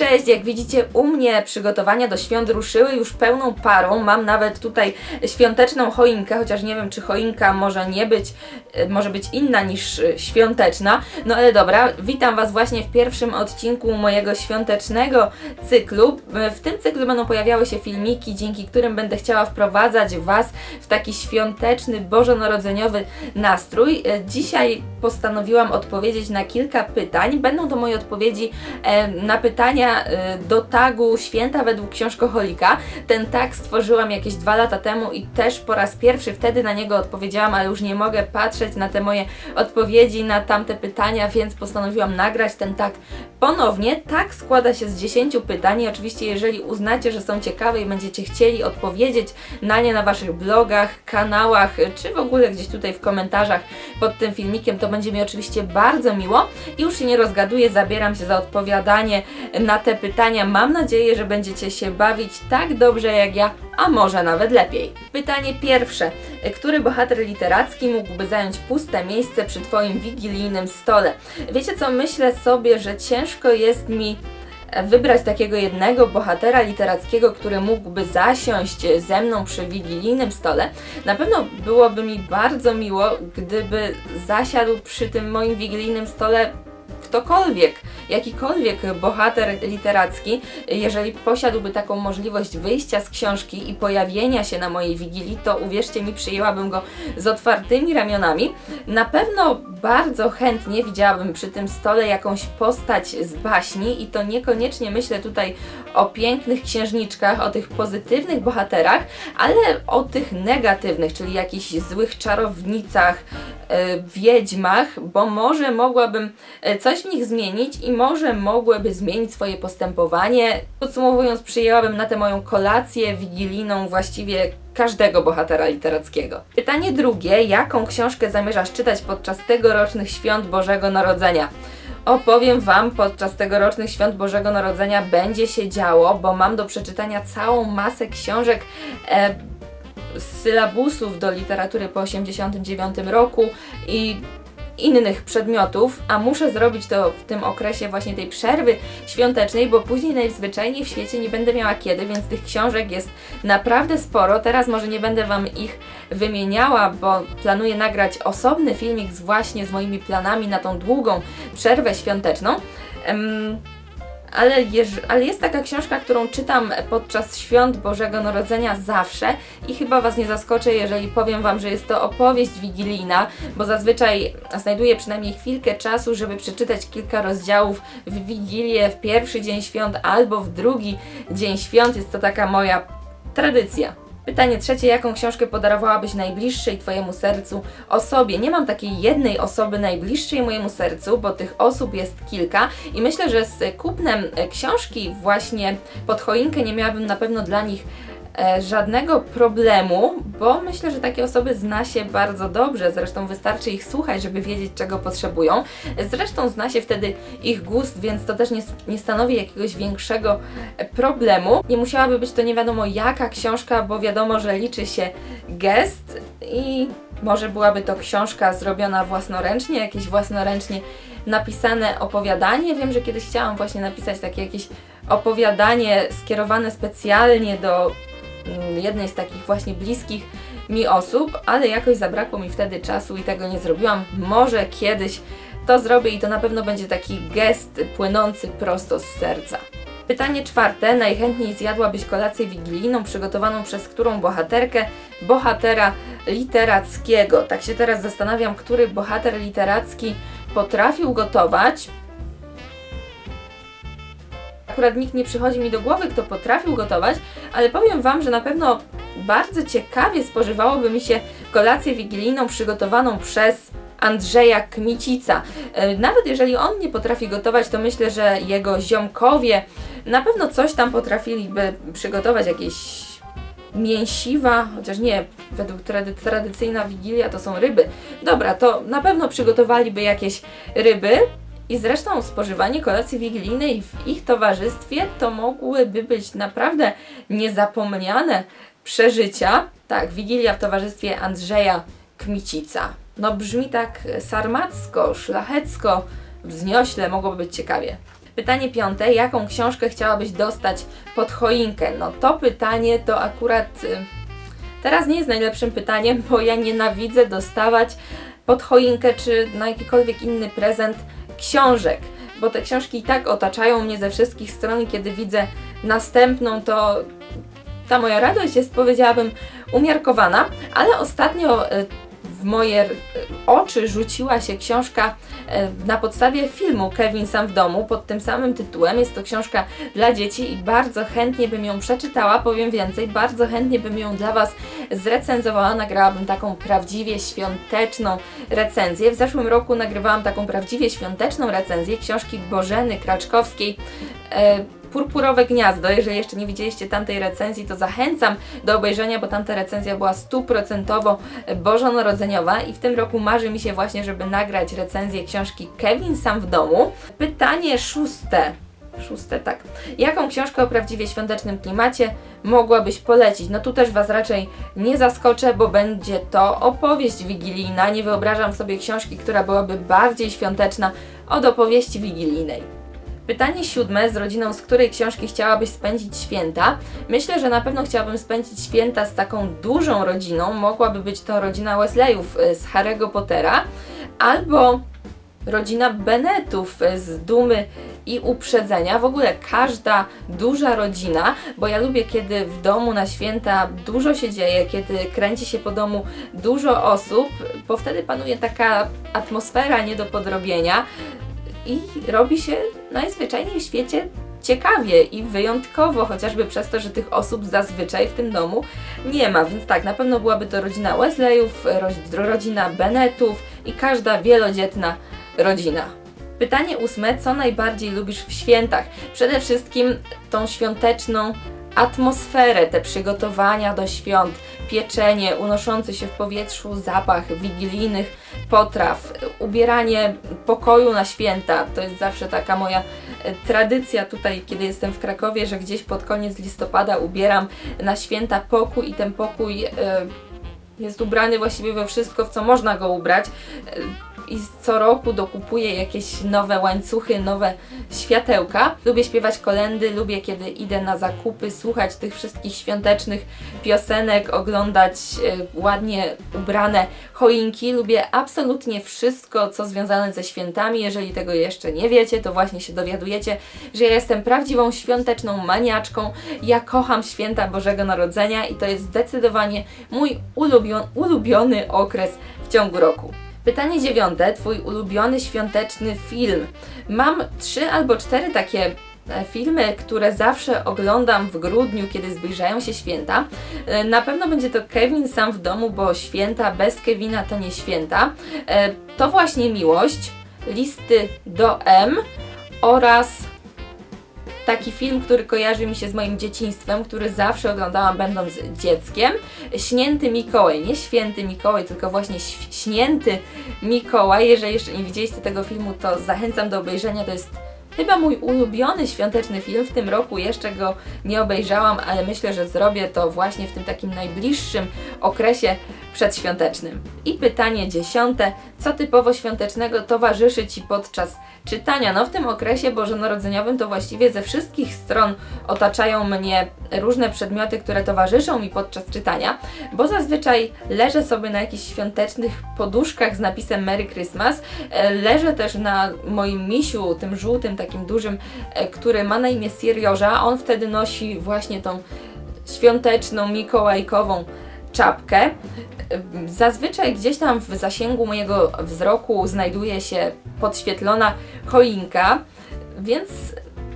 Cześć, jak widzicie u mnie przygotowania do świąt ruszyły już pełną parą. Mam nawet tutaj świąteczną choinkę, chociaż nie wiem czy choinka może nie być, e, może być inna niż e, świąteczna. No ale dobra, witam Was właśnie w pierwszym odcinku mojego świątecznego cyklu. E, W tym cyklu będą pojawiały się filmiki, dzięki którym będę chciała wprowadzać Was w taki świąteczny, bożonarodzeniowy nastrój. Dzisiaj postanowiłam odpowiedzieć na kilka pytań. Będą to moje odpowiedzi na pytania e, do tagu Święta według książkoholika. Ten tag stworzyłam jakieś dwa lata temu i też po raz pierwszy wtedy na niego odpowiedziałam, ale już nie mogę patrzeć na te moje odpowiedzi na tamte pytania, więc postanowiłam nagrać ten tag ponownie. Tak składa się z 10 pytań i oczywiście jeżeli uznacie, że są ciekawe i będziecie chcieli odpowiedzieć na nie na Waszych blogach, kanałach, czy w ogóle gdzieś tutaj w komentarzach pod tym filmikiem, to będzie mi oczywiście bardzo miło i już się nie rozgaduję, zabieram się za odpowiadanie na te pytania. Mam nadzieję, że będziecie się bawić tak dobrze jak ja, a może nawet lepiej. Pytanie pierwsze. Który bohater literacki mógłby zająć puste miejsce przy Twoim wigilijnym stole? Wiecie co, myślę sobie, że ciężko jest mi wybrać takiego jednego bohatera literackiego, który mógłby zasiąść ze mną przy wigilijnym stole. Na pewno byłoby mi bardzo miło, gdyby zasiadł przy tym moim wigilijnym stole ktokolwiek, jakikolwiek bohater literacki, jeżeli posiadłby taką możliwość wyjścia z książki i pojawienia się na mojej wigilii, to uwierzcie mi, przyjęłabym go z otwartymi ramionami. Na pewno bardzo chętnie widziałabym przy tym stole jakąś postać z baśni i to niekoniecznie myślę tutaj o pięknych księżniczkach, o tych pozytywnych bohaterach, ale o tych negatywnych, czyli jakichś złych czarownicach, e, wiedźmach, bo może mogłabym e, coś w nich zmienić i może mogłyby zmienić swoje postępowanie. Podsumowując, przyjęłabym na tę moją kolację wigilijną właściwie każdego bohatera literackiego. Pytanie drugie. Jaką książkę zamierzasz czytać podczas tegorocznych świąt Bożego Narodzenia? Opowiem Wam, podczas tegorocznych świąt Bożego Narodzenia będzie się działo, bo mam do przeczytania całą masę książek e, z sylabusów do literatury po 89 roku i innych przedmiotów, a muszę zrobić to w tym okresie właśnie tej przerwy świątecznej, bo później najzwyczajniej w świecie nie będę miała kiedy, więc tych książek jest naprawdę sporo. Teraz może nie będę Wam ich wymieniała, bo planuję nagrać osobny filmik z właśnie z moimi planami na tą długą przerwę świąteczną. Em, ale, ale jest taka książka, którą czytam podczas świąt Bożego Narodzenia zawsze i chyba Was nie zaskoczę, jeżeli powiem Wam, że jest to opowieść wigilijna, bo zazwyczaj znajduję przynajmniej chwilkę czasu, żeby przeczytać kilka rozdziałów w Wigilię, w pierwszy dzień świąt albo w drugi dzień świąt. Jest to taka moja tradycja. Pytanie trzecie, jaką książkę podarowałabyś najbliższej Twojemu sercu osobie? Nie mam takiej jednej osoby najbliższej mojemu sercu, bo tych osób jest kilka i myślę, że z kupnem e, książki właśnie pod choinkę nie miałabym na pewno dla nich e, żadnego problemu, bo myślę, że takie osoby zna się bardzo dobrze, zresztą wystarczy ich słuchać, żeby wiedzieć, czego potrzebują. Zresztą zna się wtedy ich gust, więc to też nie, nie stanowi jakiegoś większego e, problemu. Nie musiałaby być to nie wiadomo jaka książka, bo wiadomo, że liczy się gest i może byłaby to książka zrobiona własnoręcznie, jakieś własnoręcznie napisane opowiadanie. Wiem, że kiedyś chciałam właśnie napisać takie jakieś opowiadanie skierowane specjalnie do jednej z takich właśnie bliskich mi osób, ale jakoś zabrakło mi wtedy czasu i tego nie zrobiłam. Może kiedyś to zrobię i to na pewno będzie taki gest płynący prosto z serca. Pytanie czwarte. Najchętniej zjadłabyś kolację wigilijną przygotowaną przez którą bohaterkę, bohatera literackiego? Tak się teraz zastanawiam, który bohater literacki potrafił gotować. Akurat nikt nie przychodzi mi do głowy, kto potrafił gotować, ale powiem Wam, że na pewno bardzo ciekawie spożywałoby mi się kolację wigilijną przygotowaną przez Andrzeja Kmicica. E, Nawet jeżeli on nie potrafi gotować, to myślę, że jego ziomkowie na pewno coś tam potrafiliby przygotować, jakieś mięsiwa, chociaż nie, według trady, tradycyjna wigilia to są ryby. Dobra, to na pewno przygotowaliby jakieś ryby. I zresztą spożywanie kolacji wigilijnej w ich towarzystwie to mogłyby być naprawdę niezapomniane przeżycia. Tak, wigilia w towarzystwie Andrzeja Kmicica. No brzmi tak sarmacko, szlachecko, wzniośle, mogłoby być ciekawie. Pytanie piąte, jaką książkę chciałabyś dostać pod choinkę? No to pytanie to akurat y, teraz nie jest najlepszym pytaniem, bo ja nienawidzę dostawać pod choinkę czy na jakikolwiek inny prezent książek, bo te książki i tak otaczają mnie ze wszystkich stron i kiedy widzę następną, to ta moja radość jest, powiedziałabym, umiarkowana, ale ostatnio y, w moje y, oczy rzuciła się książka y, na podstawie filmu Kevin sam w domu pod tym samym tytułem. Jest to książka dla dzieci i bardzo chętnie bym ją przeczytała, powiem więcej, bardzo chętnie bym ją dla Was zrecenzowała, nagrałabym taką prawdziwie świąteczną recenzję. W zeszłym roku nagrywałam taką prawdziwie świąteczną recenzję książki Bożeny Kraczkowskiej. Purpurowe Gniazdo. Jeżeli jeszcze nie widzieliście tamtej recenzji, to zachęcam do obejrzenia, bo tamta recenzja była stuprocentowo bożonarodzeniowa i w tym roku marzy mi się właśnie, żeby nagrać recenzję książki Kevin sam w domu. Pytanie szóste. Szóste, tak. Jaką książkę o prawdziwie świątecznym klimacie mogłabyś polecić? No tu też Was raczej nie zaskoczę, bo będzie to opowieść wigilijna. Nie wyobrażam sobie książki, która byłaby bardziej świąteczna od opowieści wigilijnej. Pytanie siódme, z rodziną z której książki chciałabyś spędzić święta? Myślę, że na pewno chciałabym spędzić święta z taką dużą rodziną. Mogłaby być to rodzina Wesleyów y, z Harry'ego Pottera, albo rodzina Bennetów y, z Dumy i Uprzedzenia. W ogóle każda duża rodzina, bo ja lubię, kiedy w domu na święta dużo się dzieje, kiedy kręci się po domu dużo osób, bo wtedy panuje taka atmosfera nie do podrobienia i robi się najzwyczajniej w świecie ciekawie i wyjątkowo, chociażby przez to, że tych osób zazwyczaj w tym domu nie ma. Więc tak, na pewno byłaby to rodzina Wesleyów, ro- rodzina Bennetów i każda wielodzietna rodzina. Pytanie ósme, co najbardziej lubisz w świętach? Przede wszystkim tą świąteczną atmosferę, te przygotowania do świąt, pieczenie, unoszący się w powietrzu zapach wigilijnych potraw, ubieranie pokoju na święta. To jest zawsze taka moja e, tradycja tutaj, kiedy jestem w Krakowie, że gdzieś pod koniec listopada ubieram na święta pokój i ten pokój e, jest ubrany właściwie we wszystko, w co można go ubrać. I co roku dokupuję jakieś nowe łańcuchy, nowe światełka. Lubię śpiewać kolendy, lubię kiedy idę na zakupy, słuchać tych wszystkich świątecznych piosenek, oglądać e, ładnie ubrane choinki. Lubię absolutnie wszystko, co związane ze świętami. Jeżeli tego jeszcze nie wiecie, to właśnie się dowiadujecie, że ja jestem prawdziwą świąteczną maniaczką. Ja kocham święta Bożego Narodzenia i to jest zdecydowanie mój ulubion, ulubiony okres w ciągu roku. Pytanie dziewiąte. Twój ulubiony świąteczny film. Mam trzy albo cztery takie e, filmy, które zawsze oglądam w grudniu, kiedy zbliżają się święta. E, Na pewno będzie to Kevin sam w domu, bo święta bez Kevina to nie święta. E, To właśnie miłość, listy do M oraz taki film, który kojarzy mi się z moim dzieciństwem, który zawsze oglądałam będąc dzieckiem. Śnięty Mikołaj, nie święty Mikołaj, tylko właśnie śnięty Mikołaj. Jeżeli jeszcze nie widzieliście tego filmu, to zachęcam do obejrzenia. To jest chyba mój ulubiony świąteczny film. W tym roku jeszcze go nie obejrzałam, ale myślę, że zrobię to właśnie w tym takim najbliższym okresie przedświątecznym. I pytanie dziesiąte. Co typowo świątecznego towarzyszy Ci podczas czytania? No w tym okresie bożonarodzeniowym to właściwie ze wszystkich stron otaczają mnie różne przedmioty, które towarzyszą mi podczas czytania, bo zazwyczaj leżę sobie na jakichś świątecznych poduszkach z napisem Merry Christmas. E, Leżę też na moim misiu, tym żółtym, takim dużym, e, który ma na imię Siriorza. On wtedy nosi właśnie tą świąteczną, mikołajkową czapkę. Zazwyczaj gdzieś tam w zasięgu mojego wzroku znajduje się podświetlona choinka, więc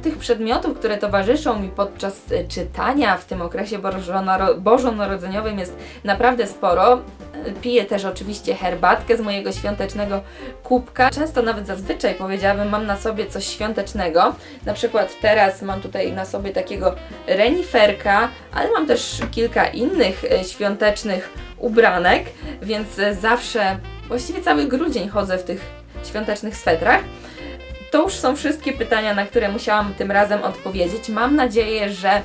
tych przedmiotów, które towarzyszą mi podczas e, czytania w tym okresie bożonaro- bożonarodzeniowym jest naprawdę sporo. Piję też oczywiście herbatkę z mojego świątecznego kubka. Często nawet zazwyczaj powiedziałabym, mam na sobie coś świątecznego. Na przykład teraz mam tutaj na sobie takiego reniferka, ale mam też kilka innych e, świątecznych ubranek, więc e, zawsze, właściwie cały grudzień chodzę w tych świątecznych swetrach. To już są wszystkie pytania, na które musiałam tym razem odpowiedzieć. Mam nadzieję, że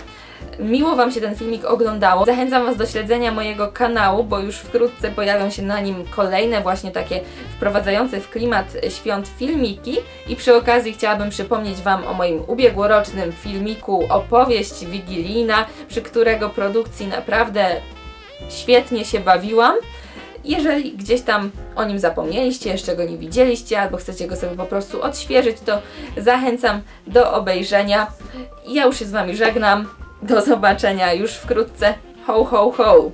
miło Wam się ten filmik oglądało. Zachęcam Was do śledzenia mojego kanału, bo już wkrótce pojawią się na nim kolejne właśnie takie wprowadzające w klimat świąt filmiki i przy okazji chciałabym przypomnieć Wam o moim ubiegłorocznym filmiku Opowieść Wigilijna, przy którego produkcji naprawdę świetnie się bawiłam. Jeżeli gdzieś tam o nim zapomnieliście, jeszcze go nie widzieliście, albo chcecie go sobie po prostu odświeżyć, to zachęcam do obejrzenia. Ja już się z Wami żegnam. Do zobaczenia już wkrótce. Ho, ho, ho!